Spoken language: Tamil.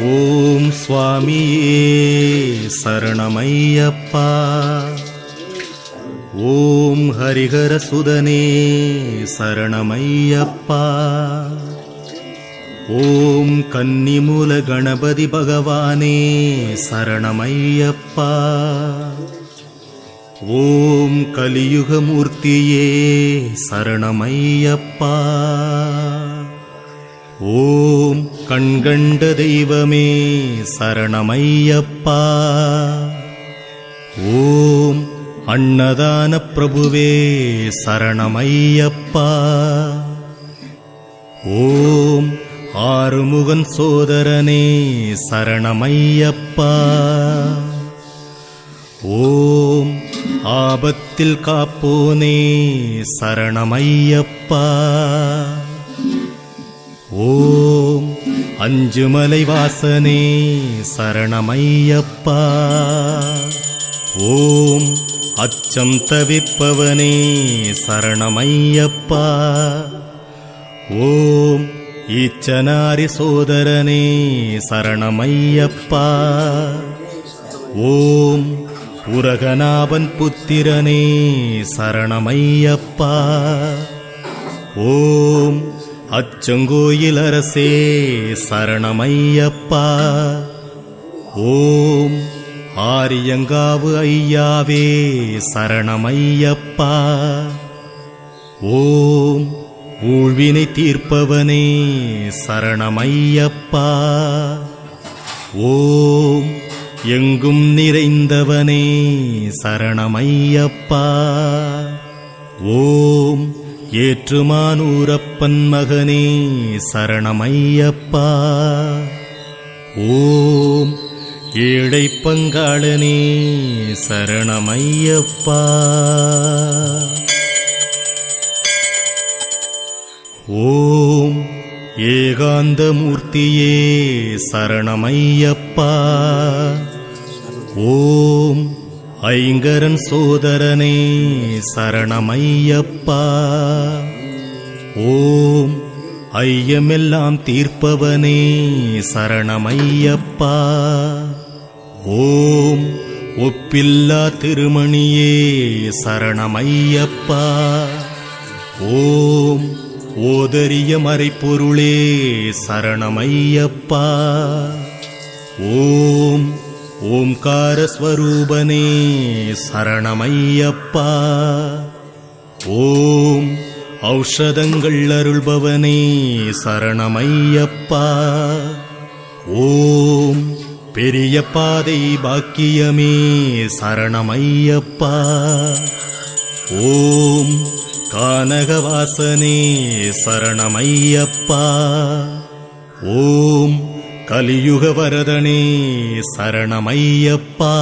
ஓம் சுவாமியே சரணமையப்பா. ஓம் ஹரிஹர சுதனே சரணமையப்பா. ஓம் கன்னிமூல கணபதி பகவானே சரணமையப்பா. ஓம் கலியுகமூர்த்தியே சரணமையப்பா. ஓம் கண்கண்ட தெய்வமே சரணமையப்பா. ஓம் அன்னதான பிரபுவே சரணமையப்பா. ஓம் ஆறுமுகன் சோதரனே சரணமையப்பா. ஓம் ஆபத்தில் காப்போனே சரணமையப்பா. ஓம் அஞ்சுமலை வாசனே சரணமையப்பா. ஓம் அச்சம் தவிப்பவனே சரணமையப்பா. ஓம் ஈச்சனாரி சோதரனே சரணமையப்பா. ஓம் உரகநாபன் புத்திரனே சரணமையப்பா. ஓம் அச்சங்கோயில் அரசே சரணமையப்பா. ஓம் ஆரியங்காவு ஐயாவே சரணமையப்பா. ஓம் ஊழ்வினை தீர்ப்பவனே சரணமையப்பா. ஓம் எங்கும் நிறைந்தவனே சரணமையப்பா. ஓம் ஏற்றுமானூரப்பன் மகனே சரணமையப்பா. ஓம் ஏழை பங்காளனே சரணமையப்பா. ஓம் ஏகாந்தமூர்த்தியே சரணமையப்பா. ஓம் ஐங்கரன் சோதரனே சரணமையப்பா. ஓம் ஐயமெல்லாம் தீர்ப்பவனே சரணமையப்பா. ஓம் ஒப்பில்லா திருமணியே சரணமையப்பா. ஓம் ஓதரிய மறைப்பொருளே சரணமையப்பா. ஓம் ஓம்காரஸ்வரூபனே சரணமையப்பா. ஓம் ஔஷதங்கள் அருள்பவனே சரணமையப்பா. ஓம் பெரிய பாதை பாக்கியமே சரணமையப்பா. ஓம் கானகவாசனே சரணமையப்பா. ஓம் கலியுக வரதனே சரணமையப்பா.